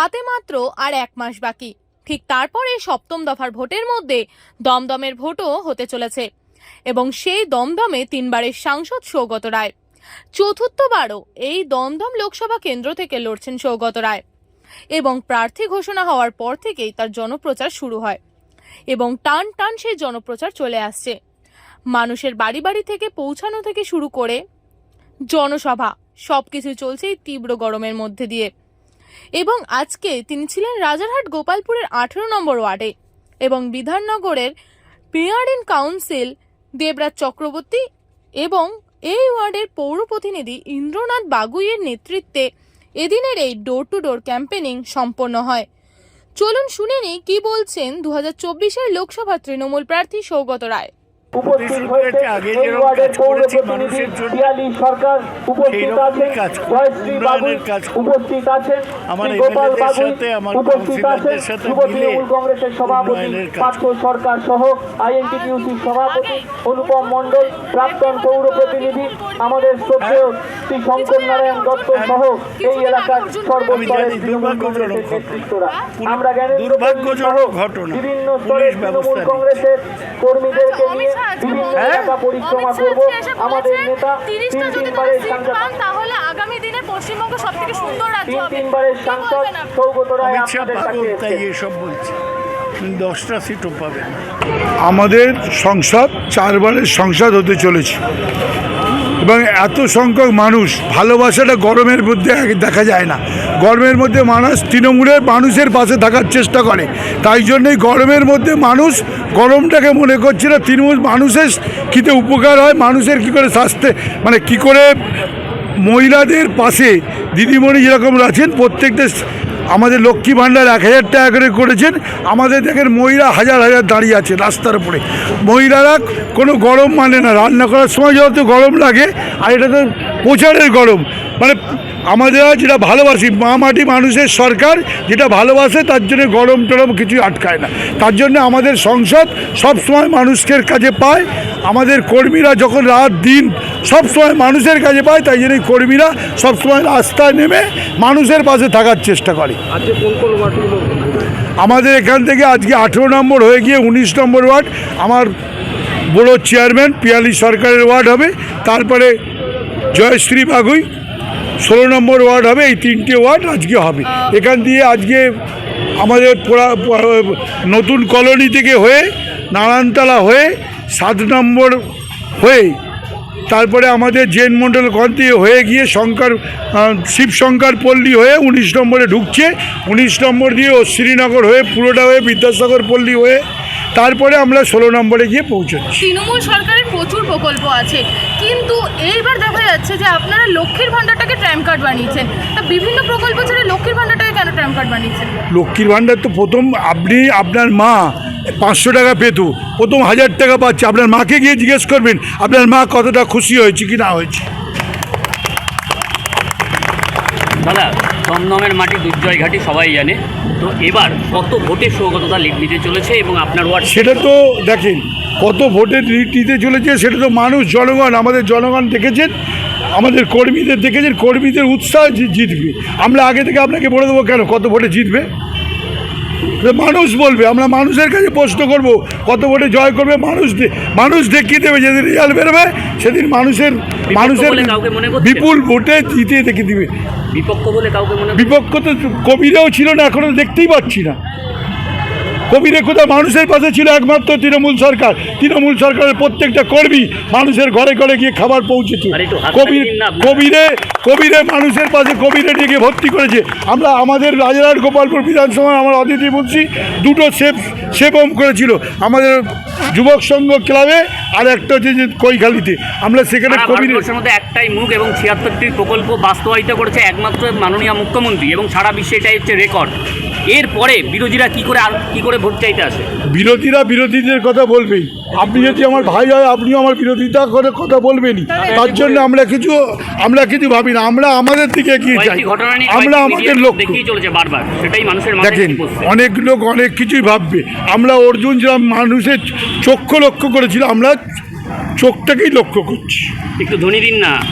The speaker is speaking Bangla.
হাতে মাত্র আর এক মাস বাকি। ঠিক তারপরে সপ্তম দফার ভোটের মধ্যে দমদমের ভোটও হতে চলেছে এবং সেই দমদমে তিনবারের সাংসদ সৌগত রায়। চতুর্থবারও এই দমদম লোকসভা কেন্দ্র থেকে লড়ছেন সৌগত রায় এবং প্রার্থী ঘোষণা হওয়ার পর থেকেই তার জনপ্রচার শুরু হয় এবং টান টান সেই জনপ্রচার চলে আসছে। মানুষের বাড়ি বাড়ি থেকে পৌঁছানো থেকে শুরু করে জনসভা সব কিছু চলছে তীব্র গরমের মধ্যে দিয়ে। এবং আজকে তিনি ছিলেন রাজারহাট গোপালপুরের আঠেরো নম্বর ওয়ার্ডে এবং বিধাননগরের পিয়ারিন কাউন্সিল, দেবরাজ চক্রবর্তী এবং এই ওয়ার্ডের পৌর প্রতিনিধি ইন্দ্রনাথ বাগুইয়ের নেতৃত্বে এদিনের এই ডোর টু ডোর ক্যাম্পেনিং সম্পন্ন হয়। চলুন শুনে নিই কি বলছেন দু হাজার চব্বিশের লোকসভা তৃণমূল প্রার্থী সৌগত রায়। উপস্থিত হয়েছে। এই ওয়ার্ডের পৌর প্রতিনিধি পিয়ালি সরকার উপস্থিত আছেন। জয়শ্রী বাবুই উন্নয়নের কাজ করব। উপস্থিত আছেন। শ্রী গোপাল বাবুই উপস্থিত আছেন। যুব তৃণমূল কংগ্রেসের সভাপতি পার্থ সরকার সহ আইএনটিটিউসির সভাপতি অনুপম মণ্ডল প্রাক্তন পৌর প্রতিনিধি আমাদের শ্রদ্ধেয় শ্রী শঙ্কর নারায়ণ দত্ত সহ এই এলাকার আমি সর্বস্তরের তৃণমূল কংগ্রেসের নেতৃত্বরা। আমরা। বিভিন্ন স্তরের তৃণমূল কংগ্রেসের কর্মীদেরকে নিয়ে পরিক্রমা করব আমাদের নেতা তিন তিনবারের সাংসদ। তাহলে আগামী দিনে পশ্চিমবঙ্গ সব সুন্দর রাজ্য হবে। তিনবারের সাংসদ সৌগত রায় অমিত শাহ আপনাদের পাগল কাছে তাই এসব বলছে। দশটা সিটও পাবে আমাদের সংসদ চারবারের সংসদ হতে চলেছে। এবং এত সংখ্যক মানুষ, ভালোবাসাটা গরমের মধ্যে দেখা যায় না। গরমের মধ্যে মানুষ তৃণমূলের মানুষের পাশে থাকার চেষ্টা করে। তাই জন্যই গরমের মধ্যে মানুষ গরমটাকে মনে করছে না, তৃণমূল মানুষের কীতে উপকার হয়, মানুষের কী করে স্বাস্থ্যে মানে কী করে মহিলাদের পাশে, দিদিমণি যেরকম আছেন প্রত্যেকটা আমাদের লক্ষ্মী ভাণ্ডার এক হাজার টাকা করে করেছেন। আমাদের দেখেন মহিলা হাজার হাজার দাঁড়িয়ে আছে রাস্তার উপরে। মহিলারা কোনো গরম মানে না। রান্না করার সময় যত গরম লাগে, আর এটা তো প্রচারের গরম। মানে আমাদের যেটা ভালোবাসি মা মাটি মানুষের সরকার যেটা ভালোবাসে তার জন্য গরম টরম কিছু আটকায় না। তার জন্য আমাদের সংসদ সব সময় মানুষের কাছে পায়। আমাদের কর্মীরা যখন রাত দিন সব সময় মানুষের কাছে পায় তাই জন্য কর্মীরা সব সময় রাস্তায় নেমে মানুষের পাশে থাকার চেষ্টা করে। আমাদের এখান থেকে আজকে আঠেরো নম্বর হয়ে গিয়ে উনিশ নম্বর ওয়ার্ড। আমার বড় চেয়ারম্যান পিয়ালি সরকারের ওয়ার্ড হবে। তারপরে জয়শ্রী বাগুই ষোলো নম্বর ওয়ার্ড হবে এই তিনটে ওয়ার্ড আজকে হবে। এখান দিয়ে আজকে আমাদের পোড়া- নতুন কলোনি থেকে হয়ে নারায়ণতলা হয়ে সাত নম্বর হয়ে তারপরে আমাদের জেন মণ্ডল গঞ্জ হয়ে গিয়ে শঙ্কর শিবশঙ্কর পল্লী হয়ে উনিশ নম্বরে ঢুকছে। উনিশ নম্বর দিয়ে ও শ্রীনগর হয়ে পুরোটা হয়ে বিদ্যাসাগর পল্লী হয়ে তারপরে আমরা ষোলো নম্বরে গিয়ে পৌঁছাচ্ছি। তৃণমূল সরকারের প্রচুর প্রকল্প আছে কিন্তু এইবার দেখা যাচ্ছে যে আপনারা লক্ষ্মীর ভাণ্ডারটাকে ট্র্যাম কার্ড বানিয়েছেন। তা বিভিন্ন প্রকল্প ছেড়ে লক্ষ্মীর ভাণ্ডারটাকে কেন ট্র্যাম কার্ড বানিয়েছেন? লক্ষ্মীর ভাণ্ডার তো প্রথম আপনি আপনার মা পাঁচশো টাকা পেত। প্রথম হাজার টাকা পাচ্ছে। আপনার মাকে গিয়ে জিজ্ঞেস করবেন আপনার মা কতটা খুশি হয়েছে কি না হয়েছে। দাদা দমদমের মাটি দুর্জয় ঘাটি সবাই জানে। তো এবার কত ভোটে সৌগততা লিড নিতে চলেছে এবং আপনার ওয়ার্ড সেটা তো দেখেন কত ভোটের লিড নিতে চলেছে সেটা তো মানুষ জনগণ আমাদের জনগণ দেখেছেন আমাদের কর্মীদের দেখেছেন কর্মীদের উৎসাহ জিতবে। আমরা আগে থেকে আপনাকে বলে দেবো কেন কত ভোটে জিতবে? মানুষ বলবে আমরা মানুষের কাছে প্রশ্ন করব কত ভোটে জয় করবে মানুষ মানুষ দেখিয়ে দেবে যেদিন রেজাল্ট বেরোবে সেদিন মানুষের মানুষের মনে? বিপুল ভোটে জিতে দেখিয়ে দিবে। বিপক্ষ বলে কাউকে মনে বিপক্ষ তো কবিরাও ছিল না এখনও দেখতেই পাচ্ছি না। কবিরে কোথাও মানুষের পাশে ছিল একমাত্র তৃণমূল সরকার। তৃণমূল সরকারের প্রত্যেকটা কর্মী মানুষের ঘরে ঘরে গিয়ে খাবার পৌঁছেছে। কবির। কবিরে কবিরে মানুষের পাশে কবিরে ডেকে ভর্তি করেছে। আমরা আমাদের রাজারহাট গোপালপুর বিধানসভায় আমার অতিথি বলছি দুটো সেপ সেপম করেছিল। আমাদের যুবক সংঘ ক্লাবে আর একটা হচ্ছে যে কৈখালিতে। আমরা সেখানে কবিরে মধ্যে একটাই মুখ এবং ছিয়াত্তরটি প্রকল্প বাস্তবায়িত করেছে একমাত্র মাননীয় মুখ্যমন্ত্রী এবং সারা বিশ্বে এটাই হচ্ছে রেকর্ড এরপরে বিরোধীরা কি করে আর কি করে ভোট চাইতে আসে? বিরোধীরা বিরোধীদের কথা বলবেই। আপনি যদি আমার ভাই হয় আপনিও আমার বিরোধিতা করে কথা বলবেনই। তার জন্য আমরা কিছু আমরা কিছু ভাবি না। আমরা আমাদের দিকে এগিয়ে যাই। কয়েকটি ঘটনা নিয়ে আমরা আমাদের দেখিয়ে চলেছে বারবার। সেটাই মানুষের দেখেন অনেক লোক অনেক কিছুই ভাববে। আমরা অর্জুন যেরকম মানুষের চক্ষু লক্ষ্য করেছিল আমরা চোখটাকেই লক্ষ্য করছি। একটু ধ্বনি দিন না।